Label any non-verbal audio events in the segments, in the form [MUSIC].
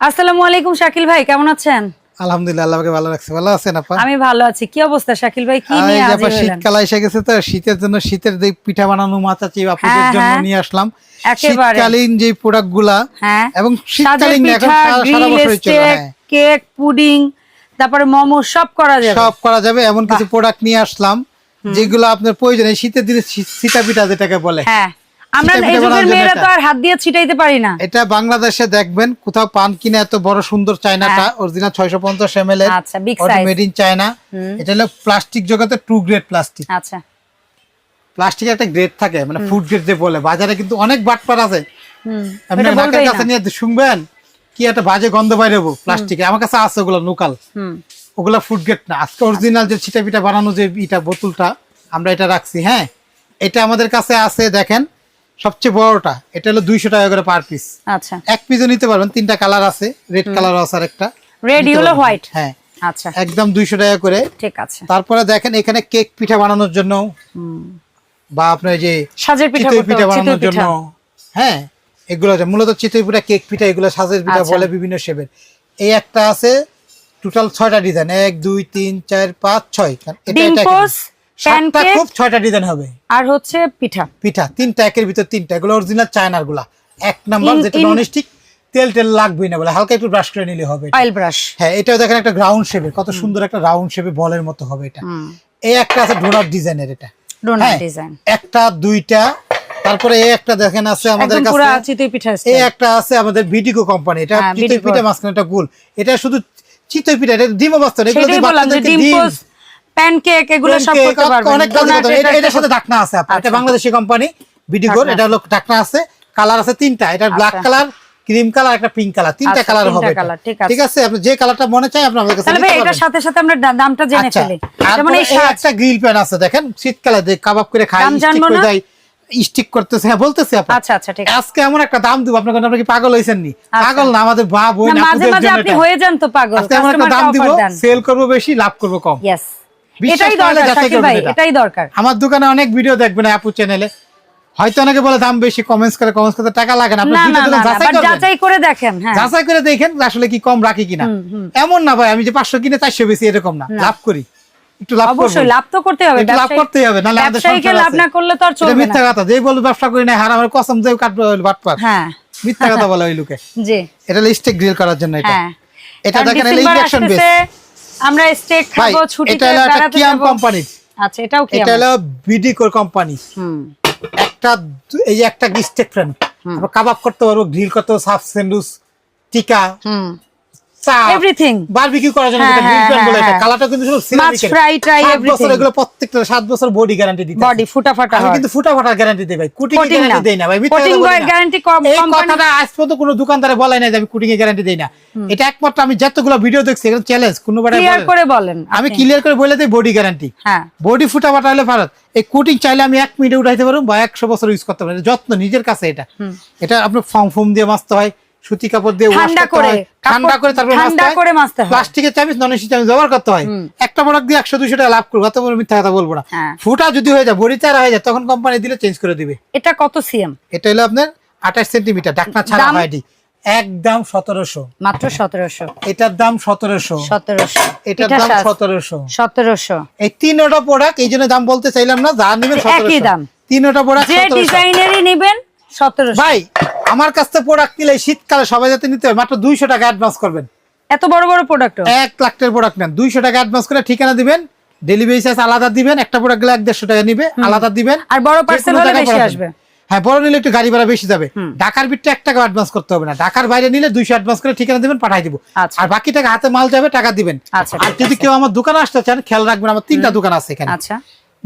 আসসালামু আলাইকুম শাকিল ভাই কেমন আছেন? আলহামদুলিল্লাহ আল্লাহকে ভালো রাখছে। ভালো আছেন আপা? আমি ভালো আছি। কি অবস্থা শাকিল ভাই? কি নিয়ে শীতকাল এসে গেছে তো শীতের জন্য শীতের যে পিঠা বানানো আপনাদের হ্যাঁ, জন্য হ্যাঁ। নিয়ে আসলাম। শীতকালীন যে হ্যাঁ। এবং শীতকালীন এখন সারা- সারা বছরই চলে। কেক পুডিং তারপরে মোমো সব করা যাবে। সব করা যাবে এমন কিছু প্রোডাক্ট নিয়ে আসলাম যেগুলো আপনার প্রয়োজন শীতের দিনে সীতা পিঠা যেটাকে বলে। হ্যাঁ। আমরা এই যুগের মেয়েরা তো আর হাত দিয়ে ছিটাইতে পারি না। এটা বাংলাদেশে দেখবেন কোথাও পান কিনে এত বড় সুন্দর চায়নাটা অরিজিনাল ছয়শো পঞ্চাশ এর হ্যাঁ। আচ্ছা, big size। Made in China এটা হলো প্লাস্টিক জগতে টু গ্রেড প্লাস্টিক আচ্ছা। প্লাস্টিকের একটা গ্রেড থাকে মানে ফুড গ্রেড যে বলে বাজারে কিন্তু অনেক বাটপার আছে। আপনি নাকের কাছে নিয়ে শুনবেন কি একটা বাজে গন্ধ বাইরেবো প্লাস্টিকে আমার কাছে আছে ওগুলো লোকাল হুম। ওগুলা ফুড গ্রেড না। আজকে অরিজিনাল যে ছিটা পিঠা বানানো যে ইটা বোতলটা আমরা এটা রাখছি হ্যাঁ? এটা আমাদের কাছে আছে দেখেন। সবচেয়ে বড়টা এটা হলো দুইশো টাকা করে পার পিস আচ্ছা। এক পিসও নিতে পারবেন তিনটা কালার আছে রেড কালার আছে আর একটা রেড ইয়েলো হোয়াইট হ্যাঁ। আচ্ছা। একদম দুইশো টাকা করে। ঠিক আছে। তারপরে দেখেন এখানে কেক পিঠা বানানোর জন্য বা আপনার যে সাজের পিঠা পিঠা বানানোর জন্য। হ্যাঁ এগুলো আছে। মূলত চিতই পিঠা কেক পিঠা এগুলো সাজের পিঠা আচ্ছা। বলে বিভিন্ন শেপের এই একটা আছে টোটাল ছয়টা ডিজাইন এক দুই তিন চার পাঁচ ছয়। এটা এটা সাতটা খুব ছয়টা ডিজাইন হবে। আর হচ্ছে পিঠা। পিঠা তিনটা একের ভিতর তিনটা। এগুলো অরিজিনাল চায়নারগুলা। এক নাম্বার যেটা in- নন স্টিক তেল টেল লাগবেই না বলে। হালকা একটু ব্রাশ করে নিলে হবে অয়েল ব্রাশ হ্যাঁ এটাও দেখেন একটা গ্রাউন্ড শেপে কত সুন্দর একটা রাউন্ড শেপে বলের মতো হবে এটা। এই একটা আছে ডোনাট ডিজাইনের এটা। ডোনাট হ্যাঁ, ডিজাইন একটা দুইটা তারপরে এই একটা দেখেন আছে আমাদের পুরো কাছে। চিতই পিঠা এই একটা আছে আমাদের বিডিকো কোম্পানি এটা হ্যাঁ, চিতই পিঠা মাঝখানে একটা গোল। এটা শুধু চিতই পিঠা এটা ডিমও বাস্তব এগুলো দিয়ে বাচ্চাদেরকে ডিম ডিম, প্যানকেক এগুলো সব করতে পারবেন। অনেক এটার সাথে ঢাকনা আছে আপনার। এটা আচ্ছা। বাংলাদেশি কোম্পানি ঢাকনা। এটা হলো ঢাকনা আছে কালার আছে তিনটা। এটা ব্ল্যাক আচ্ছা। কালার ক্রিম কালার একটা পিঙ্ক কালার তিনটা আচ্ছা, কালার হবে ঠিক আছে। আপনি যে কালারটা মনে চাই আপনি আমাদের কাছে তাহলে এটার সাথে সাথে আমরা দামটা জেনে আচ্ছা, ফেলি। যেমন এই একটা গ্রিল প্যান আছে দেখেন। শীতকালে যে কাবাব করে খাই স্টিক করে? দেয় স্টিক করতেছে। হ্যাঁ বলতেছে আপনি আচ্ছা আচ্ছা ঠিক আজকে এমন একটা দাম দিব আপনার আপনি কি পাগল হয়েছেন নি আচ্ছা। পাগল না আমাদের মা বোন না, মাঝে মাঝে আপনি হয়ে যান তো পাগল আজকে এমন একটা দাম দিব সেল করব বেশি লাভ করব কম। ইয়েস এটাই দরকার যাচাই ভাই এটাই দরকার। আমার দোকানে অনেক ভিডিও দেখবেন আপু চ্যানেলে হয়তো অনেকে বলে দাম বেশি কমেন্টস করে কমেন্টস করতে টাকা লাগে না। আপনি যাচাই করে দেখেন হ্যাঁ। যাচাই করে দেখেন আসলে কি কম রাখি কিনা। এমন না ভাই আমি যে পাঁচশো কিনে চারশো বেশি এরকম না। লাভ করি। একটু লাভ অবশ্যই লাভ তো করতে হবে। লাভ হবে নাহলে আমাদের সংসার লাভ না করলে তো আর চলবে না। মিথ্যা কথা। যেই বলবে ব্যবসা করি না কসম কাটবে বাটপার। হ্যাঁ। মিথ্যা কথা [LAUGHS] বলে ওই লোকে। জি। এটা স্টেক গ্রিল করার জন্য এটা। হ্যাঁ। এটা দেখেন ইন্ডাকশন বেস আমরা স্টেক খাব হলো একটা বেড়াতে কিয়াম কোম্পানি আচ্ছা এটাও কি এটা হলো বিডিকোর কোম্পানি হুম। একটা এই যে একটা স্টেক ফ্রেম আমরা কাবাব করতে পারব গ্রিল করতে পারব সাফ স্যান্ডউইচ টিকা। হুম। চা এভরিথিং বারবিকিউ করার জন্য হ্যাঁ, যেটা হ্যাঁ, বলে হ্যাঁ, এটা। কালারটা কিন্তু শুধু মাছ ফ্রাই ট্রাই সাত বছর এগুলো প্রত্যেকটা সাত বছর বডি গ্যারান্টি দিতে বডি ফুটা ফাটা আমি কিন্তু ফুটা ফাটার গ্যারান্টি দেই ভাই। কুটিং গ্যারান্টি না। দেই না ভাই। মিথ্যা Coating কথা বলি না। guarantee কম- এই কথাটা আজ পর্যন্ত কোনো দোকানদারে বলে নাই যে আমি কুটিং এর গ্যারান্টি দেই না। এটা একমাত্র আমি যতগুলো ভিডিও দেখছি এটা চ্যালেঞ্জ কোনো ক্লিয়ার করে বলেন আমি ক্লিয়ার করে বলে দেই বডি গ্যারান্টি হ্যাঁ। বডি ফুটা ফাটা হলে ভারত এই কোটিং চাইলে আমি এক মিনিটে উঠাইতে পারব বা একশো বছর ইউজ করতে পারব। যত্ন নিজের কাছে এটা। এটা আপনার ফর্ম ফর্ম দিয়ে মাছতে হয়। সুতি কাপড় দিয়ে ঠান্ডা করে, হয়, ঠান্ডা করে তারপর ঠান্ডা করে মাজতে হয়। প্লাস্টিকের চামিচ নন স্টিক চামিচ ব্যবহার করতে হয়। একটা প্রোডাক্ট দিয়ে একশো দুশো টাকা লাভ করব। অত বড় মিথ্যা কথা বলব না। হ্যাঁ। ফুটা যদি হয়ে যায় বড়ি চারা হয়ে যায় তখন কোম্পানি দিলে চেঞ্জ করে দিবে। এটা কত সিএম? এটা হলো আপনার আঠাশ সেন্টিমিটার ডাকনা ছাড়া দাম? হয়নি একদম সতেরোশো। মাত্র সতেরোশো। এটার দাম সতেরোশো। সতেরোশো। এটার দাম সাজ, সতেরোশো। সতেরোশো। এই তিনটা প্রোডাক্ট এই জন্য দাম বলতে চাইলাম না যা নেবেন একই সতেরোশো। দাম। তিনটা প্রোডাক্ট যে ডিজাইনেরই নেবেন সতেরোশো। ভাই আমার কাছ থেকে প্রোডাক্ট নিলে শীতকালে সবাই যাতে নিতে হয় মাত্র দুইশো টাকা অ্যাডভান্স করবেন। এত বড় বড় প্রোডাক্ট এক লাখ টাকার প্রোডাক্ট নেন। দুইশো টাকা অ্যাডভান্স করে ঠিকানা দিবেন ডেলিভারি চার্জ আলাদা দিবেন একটা প্রোডাক্ট গেলে এক দেড়শো টাকা নিবে আলাদা দিবেন। আর বড় পার্সেল হলে বেশি আসবে। হ্যাঁ বড় নিলে একটু গাড়ি ভাড়া বেশি যাবে। ঢাকার বিটটা এক টাকা অ্যাডভান্স করতে হবে না। ঢাকার বাইরে নিলে দুইশো অ্যাডভান্স করে ঠিকানা দিবেন পাঠাই দিব। আচ্ছা। আর বাকি টাকা হাতে মাল যাবে টাকা দিবেন। আচ্ছা, আর যদি কেউ আমার দোকানে আসতে চান খেয়াল রাখবেন আমার তিনটা দোকান আছে এখানে। আচ্ছা।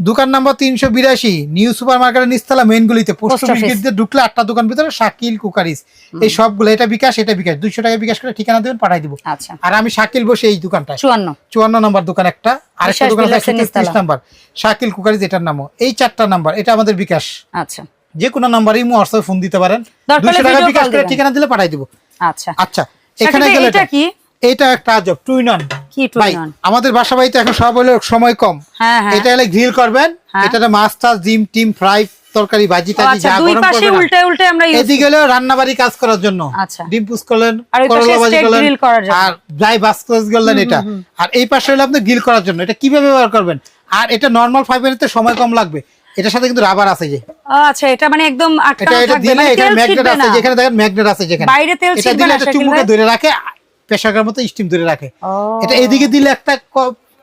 দোকান নাম্বার তিনশো বিরাশি নিউ সুপার মার্কেটের নিস্তলা মেইন গুলিতে পোস্ট অফিস দিয়ে ঢুকলে আটটা দোকান ভিতরে শাকিল কুকারিস। এই সবগুলো এটা বিকাশ এটা বিকাশ দুইশো টাকা বিকাশ করে ঠিকানা দেবেন পাঠাই দিব। আচ্ছা। আর আমি শাকিল বসে এই দোকানটা চুয়ান্ন। চুয়ান্ন নম্বর দোকান একটা আরেকটা দোকান তেত্রিশ। নাম্বার। শাকিল কুকারিজ এটার নামও। এই চারটা নাম্বার এটা আমাদের বিকাশ। আচ্ছা। যে কোনো নাম্বার ইমো হোয়াটসঅ্যাপে ফোন দিতে পারেন। দুইশো টাকা বিকাশ করে ঠিকানা দিলে পাঠাই দিব। আচ্ছা। আচ্ছা এখানে গেলে এটা কি? এটা একটা আজব টুইন অন কি ভাই আমাদের বাসা বাড়িতে এখন সব হলো সময় কম। হ্যাঁ হ্যাঁ। এটা হলে গ্রিল করবেন হ্যাঁ। এটা মাছ টাছ ডিম টিম ফ্রাই তরকারি ভাজি টাজি আচ্ছা যা গরম পাশে করবে না। উল্টে উল্টে আমরা এদিকে হলো রান্নাবাড়ি কাজ করার জন্য। আচ্ছা। ডিম পুষ করলেন করলা ভাজি করলেন। আর ড্রাই বাস্কস করলেন এটা। আর এই পাশে হলো আপনি গ্রিল করার জন্য। এটা কীভাবে ব্যবহার করবেন? আর এটা নরমাল ফাইবারেতে সময় কম লাগবে। এটার সাথে কিন্তু রাবার আছে যে। আচ্ছা এটা মানে একদম আটকানো থাকবে মানে তেল ম্যাগনেট ছিটবে আছে না। যেখানে দেখেন ম্যাগনেট আছে যেখানে। বাইরে তেল ছিটবে না, এটা চুমুকে ধরে রাখে। পেশাকের মতো স্টিম ধরে রাখে। এটা এদিকে দিলে একটা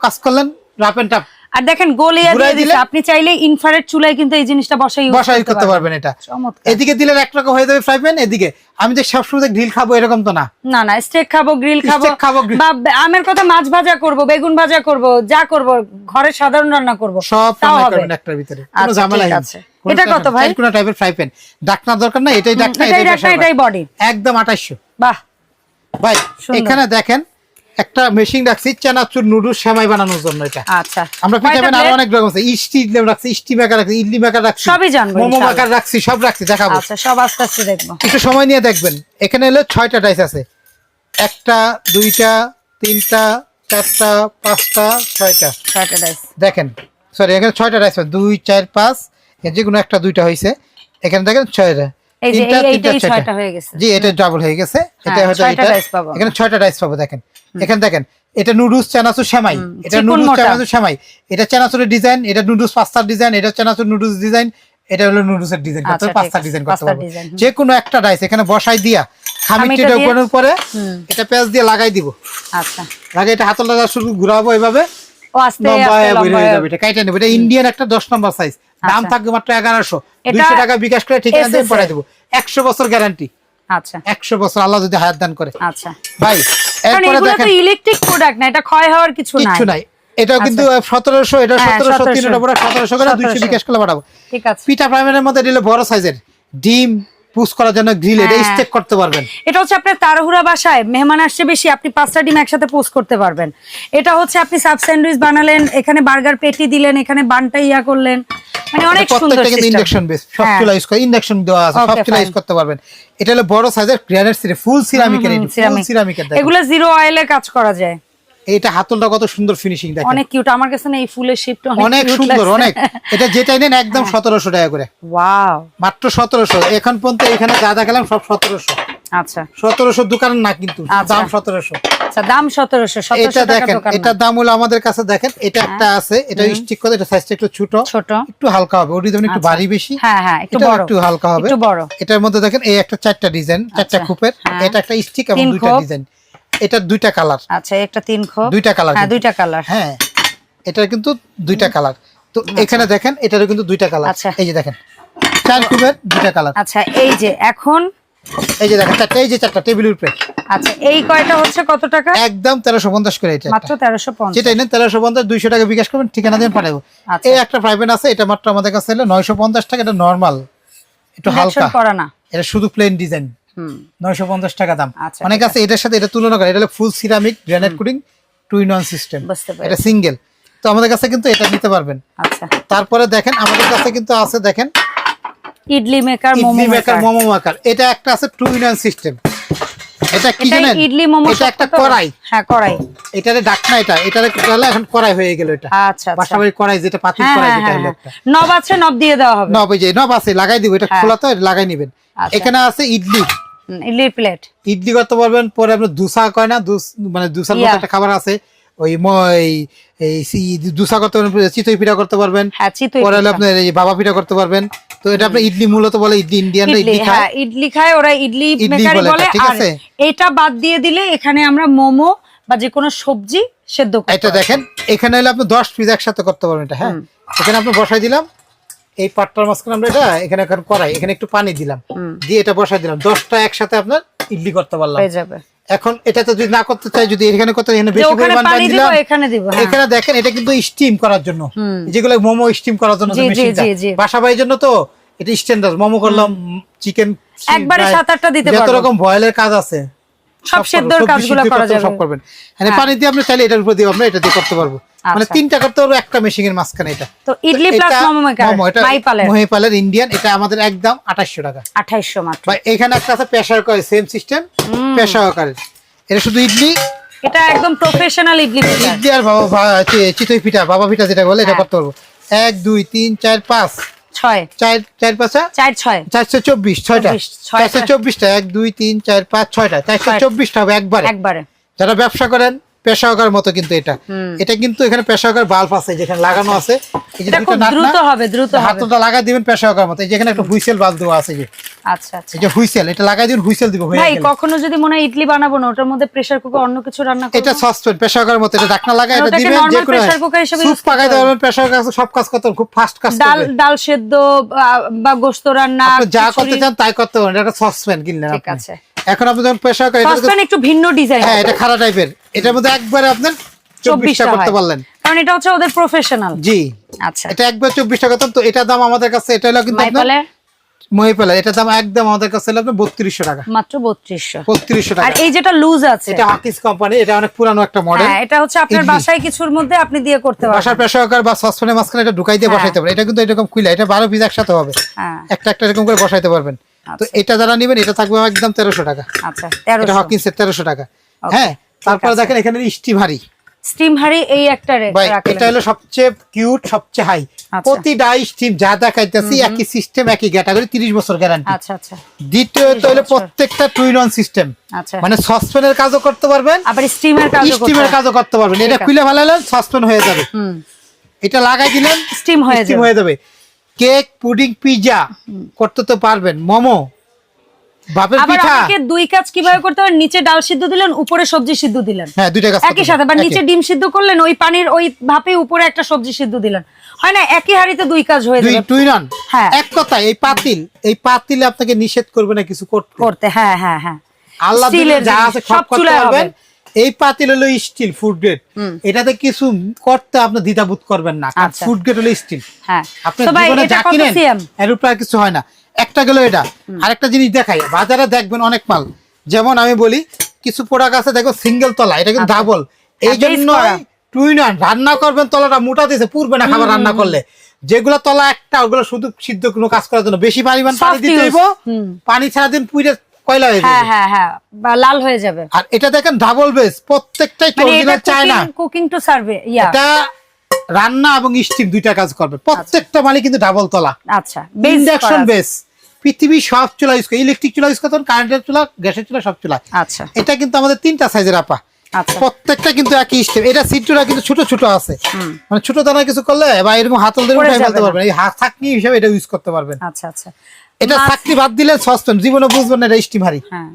কাজ করলেন রাপ এন্ড টাপ আর দেখেন গলিয়া দিয়ে দিলে- আপনি চাইলে ইনফ্রারেড চুলায় কিন্তু এই জিনিসটা বসাই বসাই করতে পারবেন এটা। এদিকে দিলে একরকম হয়ে যাবে ফ্রাই প্যান এদিকে। আমি যে সবসময় গ্রিল খাব এরকম তো না। না না স্টেক খাব গ্রিল খাব। খাব, বা আমের কথা মাছ ভাজা করব বেগুন ভাজা করব যা করব ঘরে সাধারণ রান্না করব সব করবেন একটার ভিতরে। কোনো আচ্ছা, ঝামেলা আছে। এটা কত ভাই? কোন টাইপের ফ্রাই প্যান ডাকনার দরকার না এটাই ডাকনা এটাই ডাকনা, body। একদম 2800 বাহ। ভাই এখানে দেখেন একটা মেশিন রাখছি চানাচুর নুডলস সেমাই বানানোর জন্য এটা। আচ্ছা। আমরা পিঠা বানাই plate? অনেক রকম আছে ইস্টি রাখছি ইস্টি মেকার রাখছি ইডলি মেকার রাখছি সবই জানব মোমো মেকার রাখছি সব রাখছি দেখাবো। আচ্ছা সব আস্তে আস্তে দেখব। একটু সময় নিয়ে দেখবেন এখানে হলো ছয়টা ডাইস আছে। একটা দুইটা তিনটা চারটা পাঁচটা ছয়টা। ছয়টা ডাইস দেখেন সরি এখানে ছয়টা ডাইস দুই চার পাঁচ যে কোনো একটা দুইটা হয়েছে এখানে দেখেন ছয়টা। এই যে এইটাই ছয়টা। হয়ে গেছে। জি এটা ডাবল গেছে। এটা হয়তো এটা এখানে ছয়টা ডাইস পাবো দেখেন। এখানে দেখেন এটা নুডলস চানাচুর সেমাই। এটা চিকন নুডলস চানাচুর সেমাই। এটা চানাচুরের ডিজাইন এটা নুডলস পাস্তার ডিজাইন এটা চানাচুর নুডলস ডিজাইন এটা হলো নুডলসের ডিজাইন করতে হবে পাস্তার ডিজাইন করতে হবে। যে কোনো একটা ডাইস এখানে বসাই দিয়া উপরের পরে এটা পেঁয়াজ দিয়ে লাগাই দিব। আচ্ছা। লাগে এটা হাতল লাগা শুধু ঘুরাবো এভাবে ও আস্তে আস্তে লম্বা হয়ে যাবে। এটা কাইটা নেবে। এটা ইন্ডিয়ান একটা দশ নম্বর সাইজ দাম থাকবে মাত্র এগারোশো। দুইশো টাকা বিকাশ করে ঠিকানা দিয়ে পড়াই দেবো। একশো বছর গ্যারান্টি আচ্ছা। একশো বছর আল্লাহ যদি হায়াত দান করে। আচ্ছা। ভাই এরপরে দেখেন ইলেকট্রিক প্রোডাক্ট না এটা ক্ষয় হওয়ার কিছু নাই। কিচ্ছু নাই। এটাও কিন্তু সতেরোশো এটা হ্যাঁ, সতেরোশো তিনটা সতেরোশো করে দুইশো 1700 বিকাশ করে পাঠাবো। ঠিক আছে। পিঠা প্রাইমারের মধ্যে দিলে বড় সাইজের ডিম পুশ করার জন্য গ্রিল এটা হ্যাঁ। স্টেক করতে পারবেন। এটা হচ্ছে আপনার তাড়াহুড়া বাসায় মেহমান আসছে বেশি আপনি পাঁচটা ডিম একসাথে পোস্ট করতে পারবেন। এটা হচ্ছে আপনি সাব স্যান্ডউইচ বানালেন এখানে বার্গার পেটি দিলেন এখানে বানটা ইয়া করলেন। মানে অনেক সুন্দর। ইন্ডাকশন বেস সব হ্যাঁ। চুলা ইউজ করে ইন্ডাকশন দেওয়া আছে সব চুলা ইউজ করতে পারবেন। এটা হলো বড় সাইজের গ্রানাইট সিরে ফুল সিরামিকের হুম, ফুল সিরামিকের এগুলো জিরো অয়েলে কাজ করা যায়। এটা হাতলটা কত সুন্দর ফিনিশিং দেখেন। অনেক কিউট আমার কাছে না এই ফুলের শেপটা অনেক সুন্দর অনেক। এটা যেটাই নেন একদম সতেরোশো টাকা করে। ওয়াও মাত্র সতেরোশো। এখন পর্যন্ত এখানে যা দেখালাম সব সতেরোশো। আচ্ছা। সতেরোশো দোকান না কিন্তু আচ্ছা। দাম সতেরোশো। আচ্ছা দাম সতেরোশো এটা সতেরোশো টাকা দেখেন দোকান। এটার দাম হলো আমাদের কাছে দেখেন এটা একটা আছে এটা স্টিক করে এটা সাইজটা একটু ছোট। ছোট। একটু হালকা হবে ওটি যেমন একটু ভারী বেশি। হ্যাঁ হ্যাঁ একটু বড়। একটু হালকা হবে। একটু বড়। এটার মধ্যে দেখেন এই একটা চারটা ডিজাইন চারটা আচ্ছা, খুপের হ্যাঁ। এটা একটা স্টিক এবং দুইটা ডিজাইন এটা দুইটা কালার। আচ্ছা একটা তিন খোপ। দুইটা কালার হ্যাঁ দুইটা কালার। হ্যাঁ এটার কিন্তু দুইটা কালার। তো এখানে দেখেন এটারও কিন্তু দুইটা কালার। আচ্ছা। এই যে দেখেন চার খুবের দুইটা কালার। আচ্ছা এই যে এখন? এই যে দেখেন চারটা এই যে চারটা টেবিলের উপরে। আচ্ছা এই কয়টা হচ্ছে কত টাকা? একদম তেরোশো পঞ্চাশ করে এটা মাত্র তেরোশো পঞ্চাশ। যেটা নেন তেরোশো পঞ্চাশ দুইশো টাকা বিকাশ করবেন ঠিকানা দিয়ে পাঠাবো। আচ্ছা। এই একটা প্রাইভেট আছে এটা মাত্র আমাদের কাছে হলো নয়শো পঞ্চাশ টাকা এটা নর্মাল একটু হালকা। করা না। এটা শুধু প্লেন ডিজাইন নয়শো পঞ্চাশ টাকা দাম। আচ্ছা, অনেক আছে এটার সাথে এটা তুলনা করে এটা হলো full ceramic granite coating two in one system এটা সিঙ্গেল তো আমাদের কাছে কিন্তু এটা নিতে পারবেন। আচ্ছা। তারপরে দেখেন আমাদের কাছে কিন্তু আছে দেখেন। Idli maker momo maker momo maker. এটা একটা আছে টু ইন ওয়ান সিস্টেম এটা কি জানেন? ইডলি মোমো এটা একটা কড়াই। হ্যাঁ কড়াই। এটারে ডাকনা এটা। এটারে হলো এখন কড়াই হয়ে গেল এটা। আচ্ছা আচ্ছা। বাসাবাড়ির কড়াই যেটা পাতিল হ্যাঁ কড়াই হ্যাঁ যেটা হ্যাঁ হলো। একটা। নব আছে নব দিয়ে দেওয়া হবে। নব এই যে নব আছে লাগাই দিব। এটা। খোলা তো লাগাই নেবেন। আচ্ছা। এখানে আছে ইডলি। ইডলির প্লেট। ইডলি করতে পারবেন পরে আপনার দুসা কয় না মানে দুসার মতো একটা খাবার আছে ওই এই- দুসা করতে পারবেন চিতই পিঠা করতে পারবেন হ্যাঁ পরে আপনার এই বাবা পিঠা করতে পারবেন তো এটা আপনার ইডলি মূলত বলে ইডলি ইন্ডিয়ানরা ইডলি খায়। হ্যাঁ ইডলি খায় ওরা ইডলি মেকারি বলে ঠিক আছে? এটা বাদ দিয়ে দিলে এখানে আমরা মোমো বা যে কোনো সবজি সেদ্ধ করতে এটা দেখেন এখানে হলে আপনি দশ পিস একসাথে করতে পারবেন এটা হ্যাঁ? এখানে আপনি বসাই দিলাম এই পাটটার মাঝখানে আমরা এটা এখানে এখন করাই। এখানে একটু পানি দিলাম। দিয়ে এটা বসাই দিলাম। দশটা একসাথে আপনার ইডলি করতে পারলাম। হয়ে যাবে। এখন এটা তো যদি না করতে চাই যদি এখানে করতে এখানে বেশি পরিমাণ পানি দিলাম এখানে দিব হ্যাঁ। এখানে দেখেন এটা কিন্তু স্টিম করার জন্য। যেগুলো মোমো স্টিম করার জন্য জি, মেশিনটা জি, জি। বাসা বাড়ির জন্য তো এটা স্ট্যান্ডার্ড মোমো করলাম চিকেন একবারে সাত আটটা দিতে যত রকম বয়েলের কাজ আছে। সব সেদ্ধর কাজগুলো করা যাবে। সব করবেন। মানে পানি দিয়ে আপনি চাইলে এটার উপর দিয়ে আমরা এটা দিয়ে করতে পারব। মানে আচ্ছা। তিনটা করতে পারব একটা মেশিন এর মাঝখানে এটা। তো ইডলি প্লাস মোমো এটা মহিপালের? ইন্ডিয়ান এটা আমাদের একদম আঠাশশো টাকা। আঠাইশশো মাত্র। ভাই এখানে একটা আছে প্রেসার করে সেম সিস্টেম প্রেসার আকারের এটা শুধু ইডলি? এটা একদম প্রফেশনাল ইডলি ইডলি আর বাবা চিতই পিঠা বাবা পিঠা যেটা বলে এটা হ্যাঁ। করতে পারব। এক দুই তিন চার পাঁচ। ছয়। চার চার পাঁচা চার ছয়। চারশো চব্বিশ ছয়টা। চারশো চব্বিশটা এক দুই তিন চার পাঁচ ছয়টা। চারশো। চব্বিশটা হবে একবারে। একবারে। যারা ব্যবসা করেন পেশাকার মতো কিন্তু এটা। এটা কিন্তু এখানে পেশাকার বাল্ব আছে যেখানে লাগানো আছে। এই যে দুটো দ্রুত হবে দ্রুত হবে। হাতটা লাগাই দিবেন পেশাকার মতো। এই যেখানে একটা হুইসেল বাল্ব দেওয়া আছে যে। আচ্ছা আচ্ছা। এই যে হুইসেল এটা লাগাই দিবেন হুইসেল দিব ভাই কখনো যদি মনে হয় ইডলি বানাবো না ওটার মধ্যে প্রেসার কুকার অন্য কিছু রান্না করব? এটা সসপেন পেশাকার মতো এটা ঢাকনা লাগাই এটা দিবেন যে কোনো pressure cooker হিসেবে পাকাইতে পারবেন। পারবেন প্রেসার কাছে সব কাজ করতে খুব ফাস্ট কাজ ডাল করবে। ডাল সেদ্ধ বা- গোস্ত রান্না আপনি যা করতে চান তাই করতে পারেন এটা সসপেন কিনলেন ঠিক আছে। এখন আপনি যখন সসপ্যান একটু ভিন্ন ডিজাইন হ্যাঁ এটা খারাপ টাইপের এটার মধ্যে একবারে আপনার চব্বিশটা চব্বিশটা করতে পারলেন। কারণ এটা হচ্ছে ওদের প্রফেশনাল জি। আচ্ছা। এটা একবার টাকা তো এটার দাম আমাদের কাছে এটা হলো কিন্তু আপনার মহিপালা এটার দাম একদম আমাদের কাছে আপনার বত্রিশশো টাকা। মাত্র বত্রিশশো। বত্রিশশো আর এই যেটা লুজ আছে। এটা হাকিস কোম্পানি এটা অনেক পুরানো একটা মডেল হ্যাঁ এটা হচ্ছে আপনার বাসায় কিছুর মধ্যে আপনি দিয়ে করতে বাসার পারবেন প্রেসার বা সসপ্যানের মাঝখানে এটা ঢুকাই দিয়ে হ্যাঁ। বসাইতে পারেন এটা কিন্তু এরকম খুলে এটা বারো পিস একসাথে হবে। হ্যাঁ। একটা একটা এরকম করে বসাইতে পারবেন। তো এটা যারা নেবেন এটা থাকবে একদম তেরোশো টাকা। আচ্ছা এটা তেরোশো। টাকা। হ্যাঁ তারপরে দেখেন এখানে স্টিম হাড়ি। এই একটা। এটা হলো সবচেয়ে কিউট সবচেয়ে হাই। আচ্ছা। প্রতিটা স্টিম যা দেখাইতেছি একই সিস্টেম একই ক্যাটাগরি তিরিশ বছর গ্যারান্টি আচ্ছা আচ্ছা। দ্বিতীয়ত হলো প্রত্যেকটা টুইন অন সিস্টেম আচ্ছা। মানে সসপেনের কাজও করতে পারবেন আবার স্টিমের কাজ স্টিমের কাজও করতে পারবেন। এটা। খুলে সসপেন হয়ে যাবে। এটা লাগাই দিলেন স্টিম স্টিম হয়ে যাবে। কেক পুডিং পিৎজা করতে তো পারবেন। মোমো বাপের পিঠা। আপনাকে দুই কাজ কীভাবে করতে হয় নিচে ডাল সিদ্ধ দিলেন উপরে সবজি সিদ্ধ দিলেন। হ্যাঁ দুইটা কাজ একই সাথে বা নিচে ডিম সিদ্ধ করলেন ওই পানির ওই ভাপে উপরে একটা সবজি সিদ্ধ দিলেন। হয় না একই হাড়িতে দুই কাজ হয়ে যাবে। হ্যাঁ। এক কথা এই পাতিল এই পাতিলে আপনাকে নিষেধ করবে না কিছু করতে। করতে হ্যাঁ হ্যাঁ হ্যাঁ। আল্লাহ যা আছে সব সব করতে পারবেন হবে। এই পাতিল হলো স্টিল ফুড গ্রেড এটাতে কিছু করতে আপনি দ্বিধাবোধ করবেন না। আচ্ছা। ফুড গ্রেড হলো স্টিল হ্যাঁ। আপনি জীবনে যা কিনেন এর উপরে কিছু হয় না। একটা গেল এটা। আরেকটা জিনিস দেখাই। বাজারে দেখবেন অনেক মাল। যেমন আমি বলি কিছু প্রোডাক্ট আছে দেখো সিঙ্গেল তলা। এটা কিন্তু আচ্ছা। ডাবল এই হ্যাঁ, base জন্য করা। টুইন রান্না করবেন তলাটা মোটা দিয়েছে পূর্বে না খাবার রান্না করলে। যেগুলো তলা একটা ওগুলো শুধু সিদ্ধ কোনো কাজ করার জন্য। বেশি পরিমাণ পানি দিতে হইব। পানি ছাড়া দিন পুইরে কয়লা হয়ে হ্যাঁ যাবে? হ্যাঁ হ্যাঁ বা লাল হয়ে যাবে। আর এটা দেখেন ডাবল বেস প্রত্যেকটাই মানে original China. Cooking to serve yeah এটা রান্না এবং স্টিম দুইটা কাজ করবে। প্রত্যেকটা মালিক কিন্তু ডাবল তলা। আচ্ছা ইন্ডাকশন বেস পৃথিবী সব চুলা ইউজ করে। ইলেকট্রিক চুলা ইউজ করতেন কারেন্টের চুলা গ্যাসের চুলা সব চুলা। আচ্ছা। এটা কিন্তু আমাদের তিনটা সাইজের আপা। আচ্ছা। প্রত্যেকটা কিন্তু একই স্টেপ এটা সিটটা কিন্তু ছোট ছোট আছে। মানে ছোট দানা কিছু করলে বা এরকম হাতল দিয়ে ফেলতে। পারবেন। এই হাত থাকনি হিসেবে এটা ইউজ করতে পারবেন। আচ্ছা আচ্ছা। এটা চাকরি বাদ দিলে সসপেন জীবনে বুঝবেন না এটা স্টিম হারি হ্যাঁ।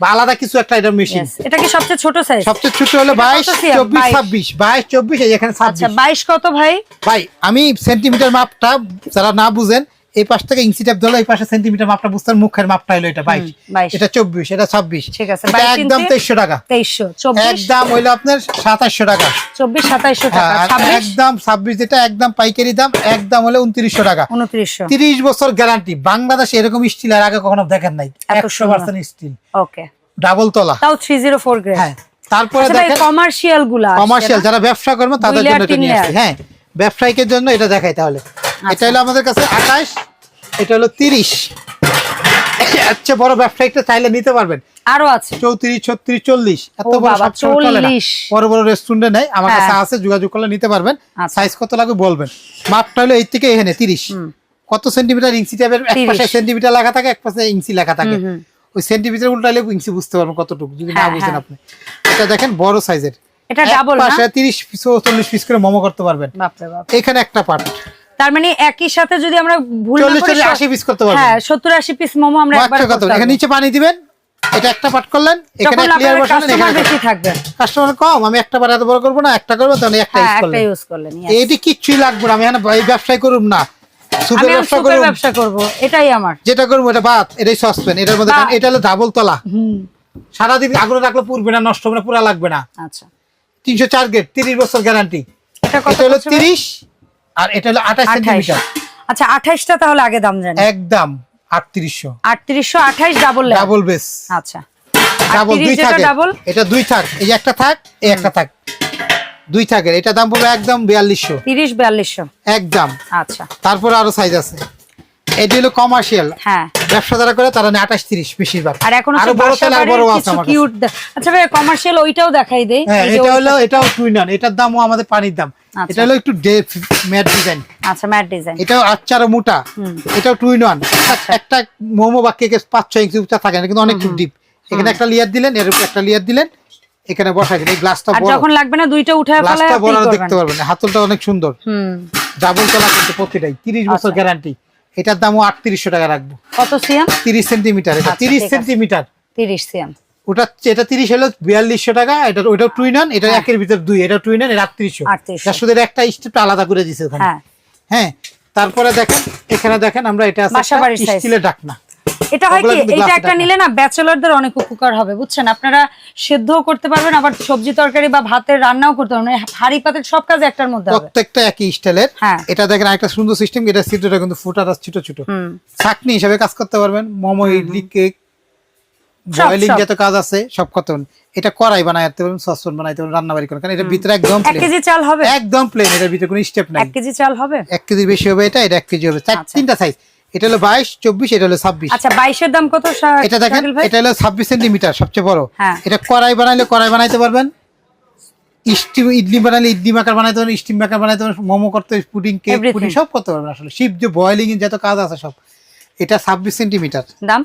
বা আলাদা কিছু একটা এটা মেশিন এটা কি সবচেয়ে ছোট সাইজ সবচেয়ে ছোট হলো এটা কত বাইশ CM? চব্বিশ 22? ছাব্বিশ। বাইশ চব্বিশ এখানে আচ্ছা ছাব্বিশ। বাইশ কত ভাই? ভাই আমি সেন্টিমিটার মাপটা যারা না বুঝেন এই পাশ থেকে ইঞ্চি ট্যাপ ধরলো এই পাশে সেন্টিমিটার মাপটা বুঝতে মুখের মাপটা হলো এটা বাইশ। এটা চব্বিশ এটা ছাব্বিশ। ঠিক আছে, একদম তেইশশো টাকা। তেইশশো একদম হইল আপনার সাতাশশো টাকা। চব্বিশ হ্যাঁ, টাকা একদম ছাব্বিশ যেটা একদম পাইকারি দাম একদম হলো উনত্রিশশো টাকা। উনত্রিশশো। তিরিশ বছর গ্যারান্টি। বাংলাদেশে এরকম স্টিল আর আগে কখনো দেখেন নাই। এত একশো পার্সেন্ট স্টিল। ওকে। ডাবল তলা। তাও থ্রি জিরো ফোর গ্রেড হ্যাঁ তারপরে আচ্ছা দেখেন কমার্শিয়ালগুলা কমার্শিয়াল যারা ব্যবসা করবে তাদের জন্য। হ্যাঁ ব্যবসায়িকের জন্য এটা দেখাই তাহলে। আচ্ছা। এটা হলো আমাদের কাছে আঠাশ এটা হলো তিরিশ। আচ্ছা বড় ব্যবসায়িকটা চাইলে নিতে পারবেন। আরও আছে। চৌত্রিশ ছত্রিশ চল্লিশ। এত বড় বাবা, সবসময় চলে না। 40 বড় বড় রেস্টুরেন্টে নেই। আমার কাছে হ্যাঁ। আছে যোগাযোগ করলে নিতে পারবেন। আচ্ছা। সাইজ কত লাগবে বলবেন। মাপটা হলো এই থেকে এখানে তিরিশ। কত সেন্টিমিটার ইঞ্চি টাইপের এক পাশে সেন্টিমিটার লেখা থাকে এক পাশে ইঞ্চি লেখা থাকে। ওই সেন্টিমিটার উল্টাইলে ইঞ্চি বুঝতে পারবেন কতটুকু যদি না হ্যাঁ, বুঝেন হ্যাঁ। আপনি। এটা দেখেন বড় সাইজের এটা ডাবল না? পাশে তিরিশ পিস চল্লিশ পিস করে মোমো করতে পারবেন। বাপ। এখানে একটা পার্ট তার মানে একই সাথে যদি আমরা ভুল না করি চল্লিশ আশি পিস করতে পারবেন। হ্যাঁ সত্তর আশি পিস মোমো আমরা একবার কথা এখানে নিচে পানি দিবেন এটা একটা পার্ট করলেন এখানে ক্লিয়ার বসালেন এখানে বেশি থাকবে। কাস্টমার কম আমি একটা বার এত বড় করব না একটা করব তাহলে একটা হ্যাঁ ইউজ একটা ইউজ করলেন এইটি কিচ্ছুই লাগবে না আমি এখানে ব্যবসায় করুম না। সুপের ব্যবসা করুম। ব্যবসা করব এটাই আমার। যেটা করব এটা বাদ এটাই এটার মধ্যে এটা হলো ডাবল তলা। হুম। সারাদিন আগুনে রাখলে পুরবে না নষ্ট হবে না পুরা লাগবে না। আচ্ছা। তিনশো চার গেট তিরিশ বছর গ্যারান্টি এটা হলো তিরিশ আর এটা হলো আঠাশ সেন্টিমিটার আচ্ছা আঠাইশটা তাহলে আগে দাম জানি। একদম আটত্রিশশো। আটত্রিশশো আঠাইশ ডাবল ডাবল বেস আচ্ছা। ডাবল দুই থাকে ডাবল এটা দুই থাক এই একটা থাক এই একটা থাক দুই এটা দাম পড়বে একদম বিয়াল্লিশশো। তিরিশ বিয়াল্লিশশো। একদম। আচ্ছা। তারপরে আরও সাইজ আছে। এটি হলো কমার্শিয়াল হ্যাঁ। ব্যবসা যারা করে তারা নেয় আঠাশ তিরিশ বেশিরভাগ। আর এখন আরও বড় তেল আর বড় আছে আমার কিউট আচ্ছা ভাই কমার্শিয়াল ওইটাও দেখাই দেই। হ্যাঁ এটা হলো এটাও টুইনন এটার দামও আমাদের পানির দাম। আচ্ছা। এটা হলো একটু ম্যাট ডিজাইন আচ্ছা ম্যাট ডিজাইন এটাও আচ্ছা মোটা। এটাও টুইন ওয়ান একটা মোমো বা কেকের পাঁচ ছয় ইঞ্চি উচ্চা থাকে না কিন্তু অনেক ডিপ এখানে একটা লেয়ার দিলেন এর উপর একটা লেয়ার দিলেন এখানে বসাই দিলেন। এই গ্লাসটা আর যখন লাগবে না দুইটা উঠে ফেলে গ্লাসটা বড় দেখতে পারবেন হাতলটা অনেক সুন্দর। হুম। ডাবল তলা কিন্তু প্রতিটাই। তিরিশ বছর আচ্ছা। গ্যারান্টি এটার দামও আটত্রিশশো টাকা রাখব। কত সিএম? তিরিশ সেন্টিমিটার এটা আচ্ছা, তিরিশ সেন্টিমিটার। 30 সিএম। ওটা এটা তিরিশ হলো বিয়াল্লিশশো টাকা এটা ওইটাও টুইনন এটা একের ভিতর দুই এটা টুইনন এটা আটত্রিশশো। 3800 শুধু একটা স্টেপটা আলাদা করে দিছে ওখানে। হ্যাঁ। হ্যাঁ তারপরে দেখেন এখানে দেখেন আমরা এটা। স্টিলের ঢাকনা এটা হয় কি এটা একটা নিলে না ব্যাচেলরদের অনেক উপকার হবে বুঝছেন? আপনারা সেদ্ধও করতে পারবেন আবার সবজি তরকারি বা ভাতের রান্নাও করতে পারবেন। হাড়ি পাতের সব কাজ একটার মধ্যে হবে। প্রত্যেকটা একই স্টাইলের। হ্যাঁ। এটা দেখেন একটা সুন্দর সিস্টেম এটা সিটটা কিন্তু ফুটার ছোট ছোট। চাকনি হিসাবে কাজ করতে পারবেন মোমো ইডলি কেক বয়েলিং যত কাজ আছে সব করতে পারবেন। এটা কড়াই বানাইতে পারবেন সসপন বানাইতে পারবেন রান্না বাড়ি করেন কারণ এটা ভিতরে একদম এক কেজি চাল হবে? একদম প্লেন এটার ভিতরে কোনো স্টেপ নাই। এক কেজি চাল হবে? এক কেজি বেশি হবে এটা এটা এক কেজি হবে। চার আচ্ছা। তিনটা সাইজ এটা হলো বাইশ চব্বিশ এটা হলো ছাব্বিশ। আচ্ছা বাইশের দাম কত এটা দেখেন এটা হলো ছাব্বিশ সেন্টিমিটার সবচেয়ে বড়। হ্যাঁ। এটা কড়াই বানাইলে কড়াই বানাইতে পারবেন। স্টিম ইডলি বানাইলে ইডলি মেকার বানাইতে পারবেন স্টিম মেকার বানাইতে পারবেন মোমো করতে পুডিং কেক পুডিং সব করতে পারবেন আসলে। শিপ যে বয়েলিং যত কাজ আছে সব। এটা ছাব্বিশ সেন্টিমিটার। দাম?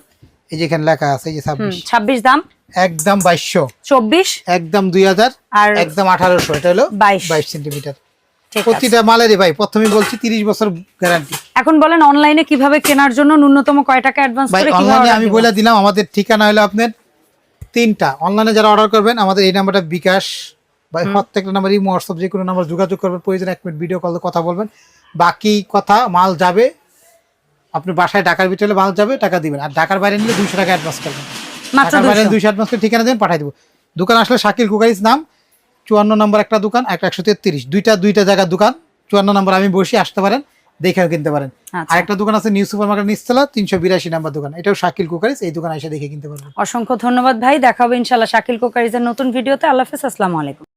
এই যে এখানে লেখা আছে এই যে ছাব্বিশ। ছাব্বিশ দাম? একদম বাইশশো। চব্বিশ? একদম দুই হাজার আর একদম আঠারোশো। এটা হলো 22 বাইশ সেন্টিমিটার। প্রতিটা মালেরই ভাই প্রথমে বলছি তিরিশ বছর গ্যারান্টি এখন বলেন অনলাইনে কীভাবে কেনার জন্য ন্যূনতম কয় টাকা অ্যাডভান্স করে কীভাবে অনলাইনে আমি বলে দিলাম আমাদের ঠিকানা হলো আপনার তিনটা। অনলাইনে যারা অর্ডার করবেন আমাদের এই নাম্বারটা বিকাশ বা প্রত্যেকটা নাম্বার এই হোয়াটসঅ্যাপ যে কোনো নাম্বার যোগাযোগ করবেন প্রয়োজন এক মিনিট ভিডিও কলে কথা বলবেন। বাকি কথা মাল যাবে আপনি বাসায় ঢাকার ভিতরে মাল যাবে টাকা দিবেন। আর ঢাকার বাইরে নিলে দুইশো টাকা অ্যাডভান্স করবেন। মাত্র ঢাকার বাইরে 200 দুইশো অ্যাডভান্স করে ঠিকানা দেবেন পাঠিয়ে দেবো। দোকান আসলে শাকিল কুকারিস নাম। চুয়ান্ন নম্বর একটা দোকান একটা একশো তেত্রিশ। দুইটা দুইটা জায়গার দোকান চুয়ান্ন নম্বর আমি বসে আসতে পারেন দেখেও কিনতে পারেন। আর একটা দোকান আছে নিউ সুপার মার্কেট নিচতলা তিনশো বিরাশি নাম্বার দোকান। এটাও শাকিল কুকারিজ এই দোকান এসে দেখে কিনতে পারবেন। অসংখ্য ধন্যবাদ ভাই দেখাবো ইনশাল্লাহ শাকিল কুকারিজের নতুন ভিডিওতে। আল্লাহ হাফেজ আসসালামু আলাইকুম।